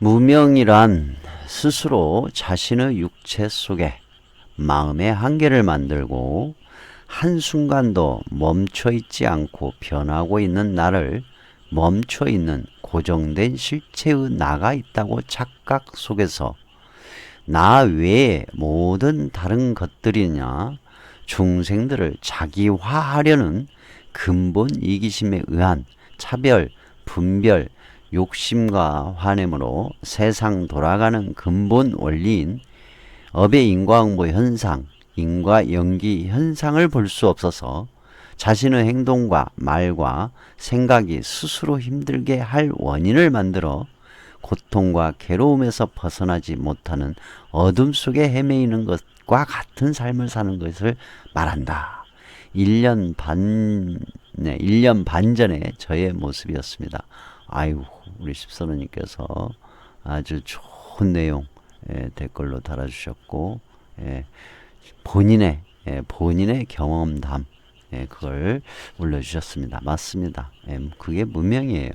무명이란 스스로 자신의 육체 속에 마음의 한계를 만들고 한순간도 멈춰 있지 않고 변하고 있는 나를 멈춰 있는 고정된 실체의 나가 있다고 착각 속에서 나 외에 모든 다른 것들이냐 중생들을 자기화하려는 근본 이기심에 의한 차별, 분별, 욕심과 환эм으로 세상 돌아가는 근본 원리인 업의 인과응보 현상, 인과 연기 현상을 볼 수 없어서 자신의 행동과 말과 생각이 스스로 힘들게 할 원인을 만들어 고통과 괴로움에서 벗어나지 못하는 어둠 속에 헤매이는 것과 같은 삶을 사는 것을 말한다. 1년 반, 네, 1년 반 전에 저의 모습이었습니다. 아이고, 우리 십선우님께서 아주 좋은 내용 예, 댓글로 달아주셨고, 예, 본인의, 예, 본인의 경험담, 예, 그걸 올려주셨습니다. 맞습니다. 예, 그게 문명이에요.